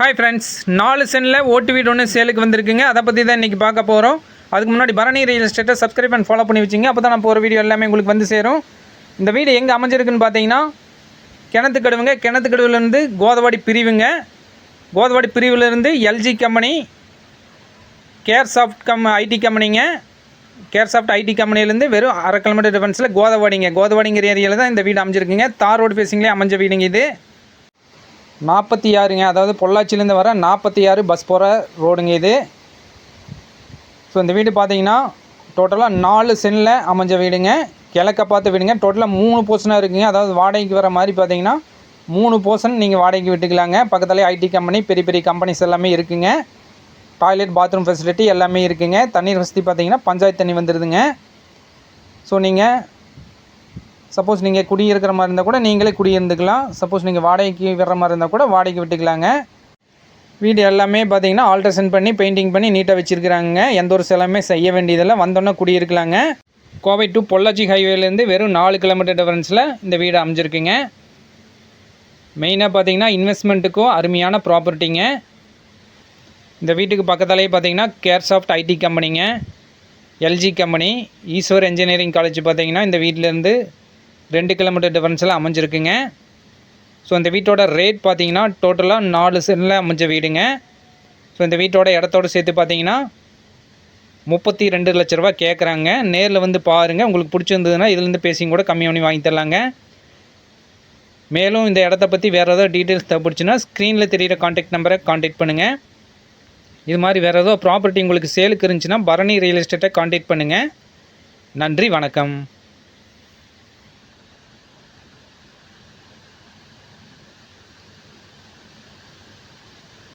Hi friends நாலு சென்னில் ஓட்டு வீடு ஒன்று சேலுக்கு வந்திருக்குங்க. அதை பற்றி தான் இன்றைக்கி பார்க்க போகிறோம் அதுக்கு முன்னாடி பரணி ரியல் எஸ்டேட்டை சப்ஸ்கிரைப் அண்ட் ஃபாலோ பண்ணி வச்சிங்க. அப்போ தான் நான் போகிற வீடியோ எல்லாமே உங்களுக்கு வந்து சேரும். இந்த வீடு எங்கே அமைஞ்சிருக்குன்னு பார்த்தீங்கன்னா கிணத்துக்கடுவுங்க. கிணத்துக்கடுவுலேருந்து கோதவாடி பிரிவுங்க. Kothavadi பிரிவுலேருந்து LG company Caresoft cum IT கம்பெனிங்க Caresoft IT கம்பெனிலேருந்து வெறும் அரை கிலோமீட்டர் டிஃபரன்ஸில் கோதவாடிங்க. கோதவாடிங்கிற ஏரியாவில் தான் இந்த வீடு அமைஞ்சிருக்குங்க. தார் ரோடு ஃபேஸிங்லேயே அமைஞ்ச வீடுங்க இது. நாற்பத்தி ஆறுங்க. அதாவது பொள்ளாச்சிலேருந்து வர நாற்பத்தி ஆறு பஸ் போகிற ரோடுங்க இது. ஸோ இந்த வீடு பார்த்தீங்கன்னா டோட்டலாக நாலு சென்னில் அமைஞ்ச வீடுங்க. கிழக்க பார்த்து வீடுங்க. டோட்டலாக மூணு போர்ஷனாக இருக்குங்க. அதாவது வாடகைக்கு வர மாதிரி பார்த்தீங்கன்னா மூணு போர்ஷன் நீங்கள் வாடகைக்கு விட்டுக்கலாங்க. பக்கத்துலேயே ஐடி கம்பெனி பெரிய பெரிய கம்பெனிஸ் எல்லாமே இருக்குங்க. டாய்லெட் பாத்ரூம் ஃபெசிலிட்டி எல்லாமே இருக்குங்க. தண்ணீர் வசதி பார்த்தீங்கன்னா பஞ்சாயத்து தண்ணி வந்துடுதுங்க ஸோ நீங்கள் சப்போஸ் நீங்கள் குடியிருக்கிற மாதிரி இருந்தால் கூட நீங்களே குடியிருந்துக்கலாம். சப்போஸ் நீங்கள் வாடகைக்கு விடுற மாதிரி இருந்தால் கூட வாடகைக்கு விட்டுக்கலாங்க. வீடு எல்லாமே பார்த்தீங்கன்னா ஆல்ட்ரேஷன் பண்ணி பெயிண்டிங் பண்ணி நீட்டாக வச்சுருக்குறாங்க. எந்த ஒரு செலவுமே செய்ய வேண்டியதில்லை வந்தோன்னே குடியிருக்கலாங்க. கோவை டு பொள்ளாச்சி ஹைவேலேருந்து வெறும் நாலு கிலோமீட்டர் டிஃபரன்ஸில் இந்த வீடு அமைஞ்சிருக்குங்க. மெயினாக பார்த்தீங்கன்னா இன்வெஸ்ட்மெண்ட்டுக்கும் அருமையான ப்ராப்பர்ட்டிங்க இந்த வீட்டுக்கு பக்கத்தாலேயே பார்த்தீங்கன்னா Caresoft IT கம்பெனிங்க LG company Eswar engineering college பார்த்தீங்கன்னா இந்த வீட்டிலேருந்து ரெண்டு கிலோமீட்டர் டிஃபரன்ஸில் அமைஞ்சிருக்குங்க. ஸோ இந்த வீட்டோட ரேட் பார்த்தீங்கன்னா டோட்டலாக நாலு சென்டில் அமைஞ்ச வீடுங்க. ஸோ இந்த வீட்டோட இடத்தோட சேர்த்து பார்த்தீங்கன்னா முப்பத்தி ரெண்டு லட்ச ரூபா கேட்குறாங்க நேரில் வந்து பாருங்கள் உங்களுக்கு பிடிச்சிருந்ததுன்னா இதுலேருந்து பேசியும் கூட கம்மி பண்ணி வாங்கி தரலாங்க. மேலும் இந்த இடத்த பற்றி வேறு ஏதாவது டீட்டெயில்ஸ் தேவைப்படுச்சுன்னா ஸ்க்ரீனில் தெரியிற காண்டாக்ட் நம்பரை காண்டாக்ட் பண்ணுங்கள் இது மாதிரி வேறு ஏதோ ப்ராப்பர்ட்டி உங்களுக்கு சேலுக்கு இருந்துச்சுன்னா பரணி ரியல் எஸ்டேட்டை காண்டாக்ட் பண்ணுங்கள் நன்றி வணக்கம்.